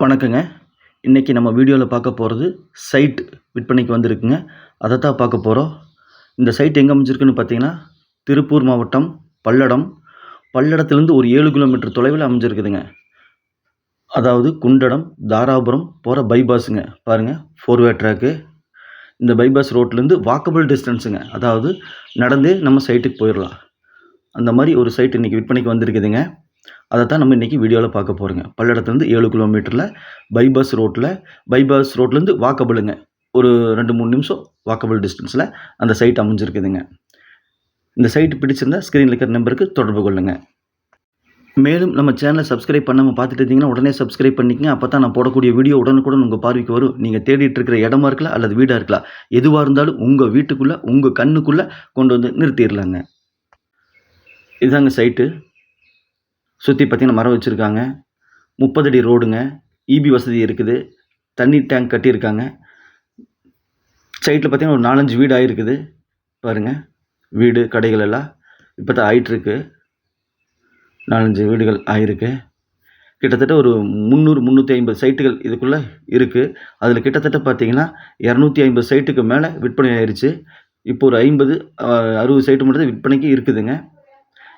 வணக்கங்க. இன்றைக்கி நம்ம வீடியோவில் பார்க்க போகிறது சைட் விற்பனைக்கு வந்திருக்குங்க. அதை தான் பார்க்க போகிறோம் இந்த சைட் எங்கே அமைஞ்சிருக்குன்னு பார்த்தீங்கன்னா திருப்பூர் மாவட்டம் பல்லடம். பல்லடத்துலேருந்து ஒரு ஏழு கிலோமீட்டர் தொலைவில் அமைஞ்சிருக்குதுங்க. அதாவது குண்டடம் தாராபுரம் போகிற பைபாஸுங்க பாருங்கள் ஃபோர்வே ட்ராக்கு இந்த பைபாஸ் ரோட்லேருந்து வாக்கபிள் டிஸ்டன்ஸுங்க அதாவது நடந்தே நம்ம சைட்டுக்கு போயிடலாம். அந்த மாதிரி ஒரு சைட் இன்றைக்கி விற்பனைக்கு வந்திருக்குதுங்க. அதை தான் நம்ம இன்றைக்கி வீடியோவில் பார்க்க போகிறோங்க பல்லடத்துலேருந்து ஏழு கிலோமீட்டரில் பைபாஸ் ரோட்டில் பைபாஸ் ரோட்லேருந்து வாக்கபிளுங்க ஒரு ரெண்டு மூணு நிமிஷம் வாக்கபிள் டிஸ்டன்ஸில் அந்த சைட் அமைஞ்சிருக்குதுங்க. இந்த சைட் பிடிச்சிருந்தா ஸ்க்ரீனில் இருக்கிற நம்பருக்கு தொடர்பு கொள்ளுங்க. மேலும் நம்ம சேனலை சப்ஸ்கிரைப் பண்ணாமல் பார்த்துட்டு இருந்தீங்கன்னா உடனே சப்ஸ்கிரைப் பண்ணிக்கங்க. அப்போ தான் நான் போடக்கூடிய வீடியோ உடனுக்குடன் உங்கள் பார்வைக்கு வரும். நீங்கள் தேடிட்டு இருக்கிற இடமா இருக்கலாம் அல்லது வீடாக இருக்கலாம். எதுவாக இருந்தாலும் உங்கள் வீட்டுக்குள்ளே உங்கள் கண்ணுக்குள்ளே கொண்டு வந்து நிறுத்திடலாங்க. இதுதாங்க சைட்டு சுற்றி பார்த்தீங்கன்னா மரம் வச்சுருக்காங்க. முப்பது அடி ரோடுங்க. இபி வசதி இருக்குது. தண்ணி டேங்க் கட்டியிருக்காங்க. சைட்டில் பார்த்திங்கன்னா ஒரு நாலஞ்சு வீடு ஆகிருக்குது பாருங்கள் வீடு கடைகள் எல்லாம் இப்போ தான் ஆயிட்டுருக்கு. நாலஞ்சு வீடுகள் ஆகிருக்கு கிட்டத்தட்ட ஒரு முந்நூறு முந்நூற்றி ஐம்பது சைட்டுகள் இதுக்குள்ளே இருக்குது அதில் கிட்டத்தட்ட பார்த்தீங்கன்னா இரநூத்தி ஐம்பது சைட்டுக்கு மேலே விற்பனை ஆயிடுச்சு இப்போ ஒரு ஐம்பது அறுபது சைட்டு மட்டும் விற்பனைக்கு இருக்குதுங்க.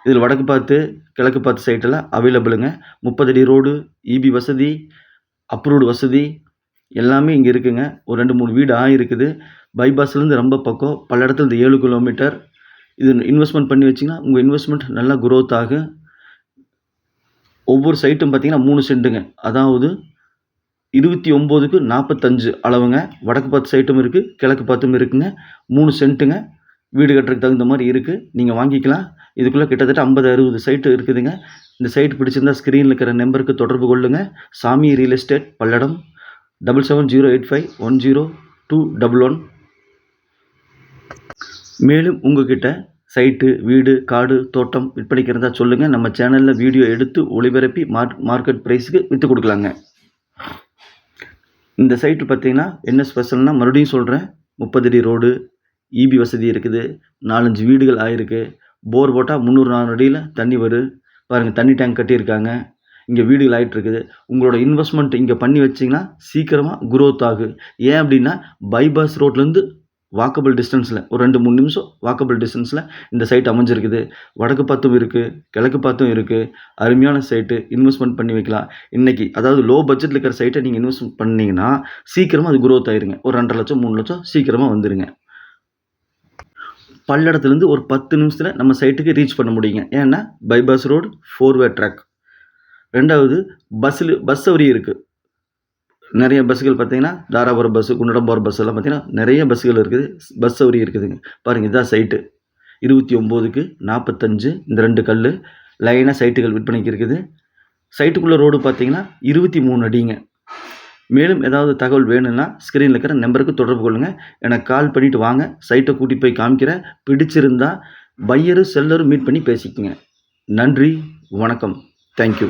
இதில் வடக்கு பார்த்து கிழக்கு பார்த்து சைட்டெல்லாம் அவைலபிளுங்க முப்பதடி ரோடு இபி வசதி அப்ரூவ்டு வசதி எல்லாமே இங்கே இருக்குதுங்க ஒரு ரெண்டு மூணு வீடு ஆகிருக்குது பைபாஸ்லேருந்து ரொம்ப பக்கம் பல இடத்துல இந்த ஏழு கிலோமீட்டர் இது இன்வெஸ்ட்மெண்ட் பண்ணி வச்சிங்கன்னா உங்கள் இன்வெஸ்ட்மெண்ட் நல்லா குரோத் ஆகும். ஒவ்வொரு சைட்டும் பார்த்தீங்கன்னா மூணு சென்ட்டுங்க அதாவது இருபத்தி ஒம்போதுக்கு நாற்பத்தஞ்சு அளவுங்க. வடக்கு பார்த்து சைட்டும் இருக்குது கிழக்கு பார்த்தும் இருக்குங்க. மூணு சென்ட்டுங்க வீடு கட்டுறதுக்கு தகுந்த மாதிரி இருக்குது நீங்கள் வாங்கிக்கலாம். இதுக்குள்ளே கிட்டத்தட்ட ஐம்பது அறுபது சைட்டு இருக்குதுங்க. இந்த சைட் பிடிச்சிருந்தா ஸ்க்ரீனில் இருக்கிற நம்பருக்கு தொடர்பு கொள்ளுங்கள் Sami real estate Palladam double seven zero eight five one zero two double one மேலும் உங்ககிட்ட சைட்டு வீடு காடு தோட்டம் விற்பனைக்கு இருந்தால் சொல்லுங்கள் நம்ம சேனலில் வீடியோ எடுத்து ஒளிபரப்பி மார்க் மார்க்கெட் ப்ரைஸுக்கு விற்று கொடுக்கலாங்க. இந்த சைட்டு பார்த்தீங்கன்னா என்ன ஸ்பெஷல்னால் மறுபடியும் சொல்கிறேன் முப்பது அடி ரோடு இபி வசதி இருக்குது. நாலஞ்சு வீடுகள் ஆயிருக்கு. போர் போட்டால் முந்நூறு நானூறு அடியில் தண்ணி வரும் பாருங்கள் தண்ணி டேங்க் கட்டியிருக்காங்க. இங்கே வீடுகள் ஆகிட்டுருக்குது உங்களோட இன்வெஸ்ட்மெண்ட் இங்கே பண்ணி வச்சிங்கன்னா சீக்கிரமாக குரோத் ஆகும் ஏன் அப்படின்னா பைபாஸ் ரோட்லேருந்து வாக்கபிள் டிஸ்டன்ஸில் ஒரு ரெண்டு மூணு நிமிஷம் வாக்கபிள் டிஸ்டன்ஸில் இந்த சைட் அமைஞ்சிருக்குது. வடக்கு பார்த்தும் இருக்குது கிழக்கு பார்த்தும் இருக்குது அருமையான சைட்டு இன்வெஸ்ட்மெண்ட் பண்ணி வைக்கலாம். இன்றைக்கி அதாவது லோ பட்ஜெட்டில் இருக்கிற சைட்டை நீங்கள் இன்வெஸ்ட்மெண்ட் பண்ணிங்கன்னா சீக்கிரமாக அது குரோத் ஆயிருங்க. ஒரு ரெண்டரை லட்சம் மூணு லட்சம் சீக்கிரமாக வந்துடுங்க பல்லடத்துலேருந்து ஒரு பத்து நிமிஷத்தில் நம்ம சைட்டுக்கு ரீச் பண்ண முடியுங்க. ஏன்னா பைபாஸ் ரோடு ஃபோர்வே ட்ராக் ரெண்டாவது பஸ்ஸில் பஸ் சௌரியம் இருக்குது நிறைய பஸ்ஸுகள் பார்த்தீங்கன்னா தாராபுரம் பஸ்ஸு குண்டடம் போகிற பஸ் எல்லாம் பார்த்தீங்கன்னா நிறைய பஸ்ஸுகள் இருக்குது. பஸ் சௌரியம் இருக்குதுங்க. பாருங்கள் இதுதான் சைட்டு இருபத்தி ஒம்போதுக்கு நாற்பத்தஞ்சு இந்த ரெண்டு கல் லைனாக சைட்டுகள் விற்பனைக்கு இருக்குது. சைட்டுக்குள்ளே ரோடு பார்த்தீங்கன்னா இருபத்தி மூணு அடிங்க. மேலும் ஏதாவது தகவல் வேணும்னா ஸ்க்ரீனில் இருக்கிற நம்பருக்கு தொடர்பு கொள்ளுங்கள் எனக்கு கால் பண்ணிவிட்டு வாங்க. சைட்டை கூட்டி போய் காமிக்கிறேன் பிடிச்சிருந்தா பையரும் செல்லரும் மீட் பண்ணி பேசிக்கோங்க. நன்றி. வணக்கம். தேங்க்யூ